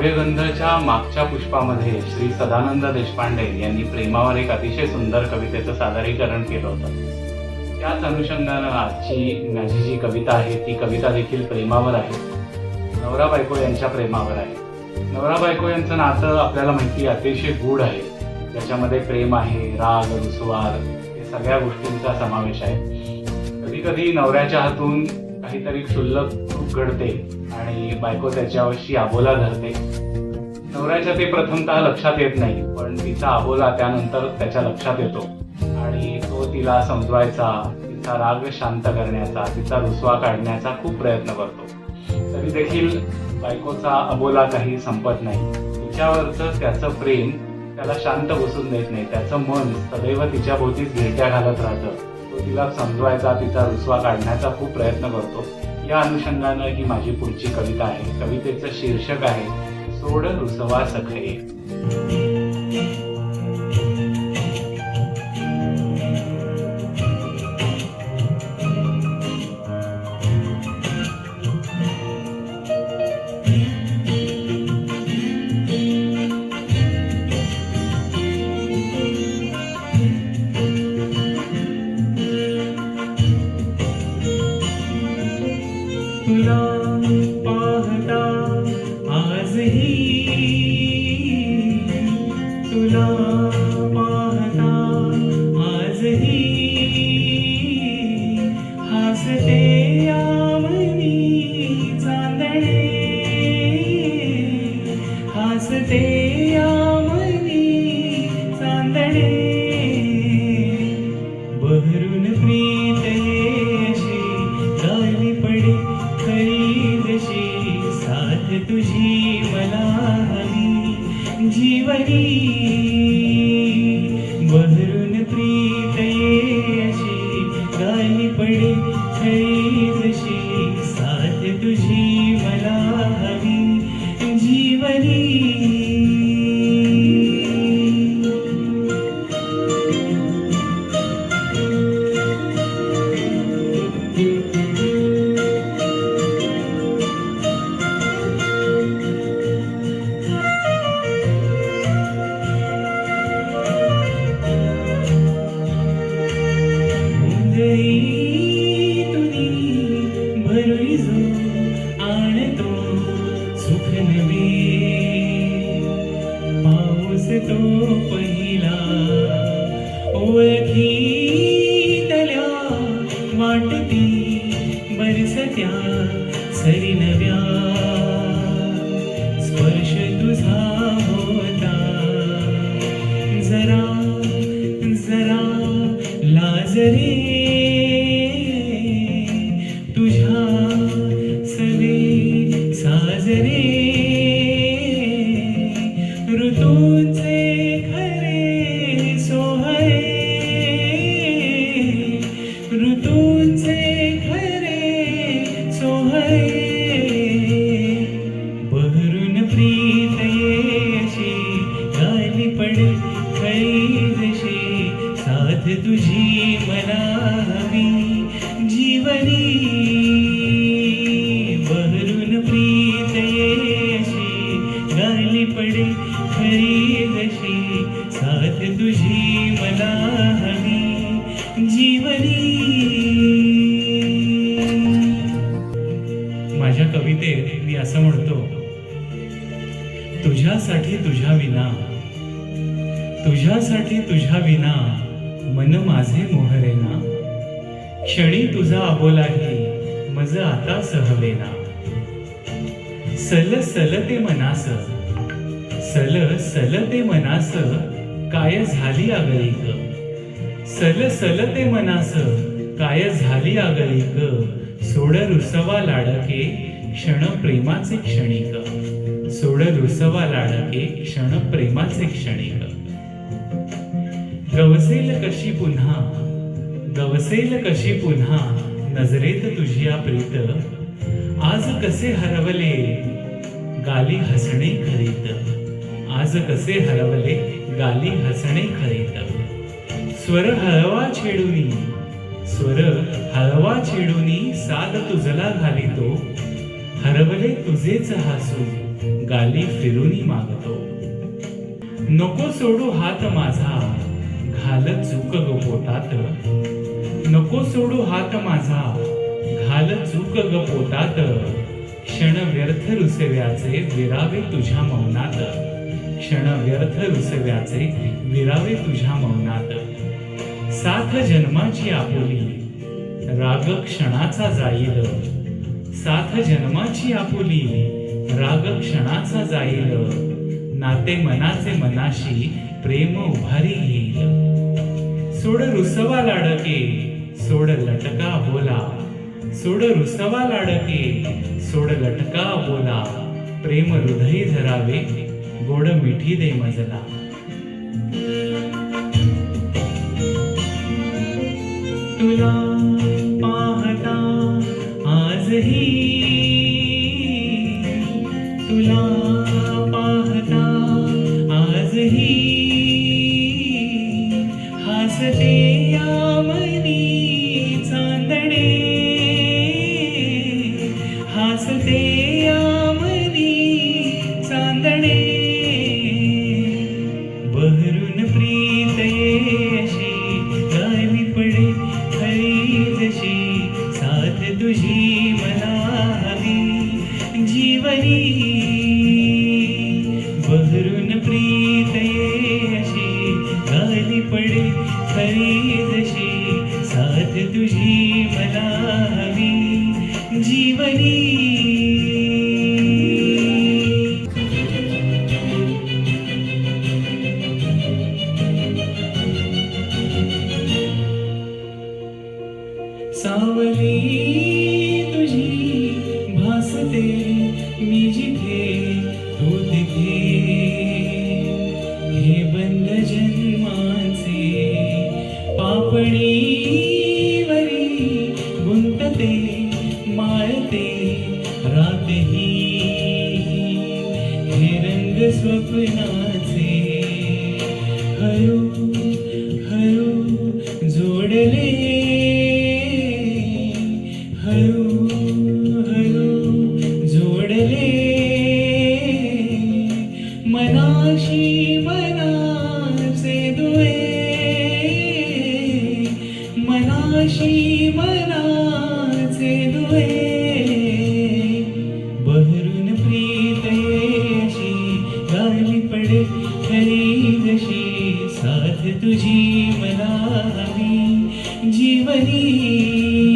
काव्यगंधच्या मागच्या पुष्पामध्ये श्री सदानंद देशपांडे यांनी प्रेमावर एक अतिशय सुंदर कवितेचं सादरीकरण केलं होतं. त्याच अनुषंगानं आजची माझी जी कविता आहे ती कविता देखील प्रेमावर आहे. नवरा बायको यांच्या प्रेमावर आहे. नवरा बायको यांचं नातं आपल्याला माहिती अतिशय गूढ आहे. त्याच्यामध्ये प्रेम आहे राग रुसवार हे सगळ्या गोष्टींचा समावेश आहे. कधी कधी नवऱ्याच्या हातून काहीतरी क्षुल्लक चूक घडते आणि बायको त्याच्यावरशी आबोला धरते. नवऱ्याच्या ते प्रथमतः लक्षात येत नाही पण तिचा आबोला त्यानंतर त्याच्या लक्षात येतो. आणि तो तिला समजवायचा तिचा राग शांत करण्याचा तिचा रुसवा काढण्याचा खूप प्रयत्न करतो. तरी देखील बायकोचा अबोला काही संपत नाही. तिच्यावरचं त्याचं प्रेम त्याला शांत बसून देत नाही. त्याचं मन सदैव तिच्या भोवतीच गिरट्या घालत राहतं. तिला समजवायचा तिचा रुसवा काढण्याचा खूप प्रयत्न करतो. या अनुषंगानं ही माझी पुढची कविता आहे. कवितेचं शीर्षक आहे सोड रुसवा सखये. nebia म्हणजे तुझी मला हवी जीवनी बहरून प्रीत येशी गाली पडे खरी जशी. साथ तुझी मला हवी जीवनी. माझ्या कवितेत मी असं म्हणतो तुझ्यासाठी तुझ्या विना तुझ्यासाठी तुझ्या विना मन माझे मोहरेना क्षणी तुझा अबोलाही मज आता सहवेना सल सल ते मनास. सल सल ते मनास काय झाली आगळीक. सल सल ते मनास काय झाली आगळीक. सोड रुसवा लाडके क्षण प्रेमाचे क्षणिक. सोड रुसवा लाडके क्षण प्रेमाचे क्षणिक. गवसेल कशी पुन्हा? गवसेल कशी पुन्हा? नजरेत तुझी प्रीत. आज कसे हरवले? गाली हसणे खरीत. आज कसे हरवले? गाली हसणे खरीत. स्वर हळवा छेडुनी. स्वर हळवा छेडुनी साध तुझला घालितो. हरवले तुझेच हासू गाली फिरूनी मागतो. नको सोडू हात माझा. घाल चूक ग पोटात. नको सोडू हात माझा घाल चूक ग पोटात. क्षण व्यर्थ रुसव्याचे विरावे तुझ्या मौनात. क्षण व्यर्थ रुसव्याचे विरावे तुझ्या मौनात. साथ जन्माची आपुली राग क्षणाचा जाईल. साथ जन्माची आपुली राग क्षणाचा जाईल. नाते मनाचे मनाशी प्रेम उभारी घेईल सोड रुसवा लाडके सोड लटका बोला. सोड रुसवा लाडके सोड लटका बोला. प्रेम हृदय धरावे गोड मिठी दे मजला. तुला हसते यामनी चांदणे रंग स्वप्नाचे करी जशी साथ तुझी मला हवी जीवनी.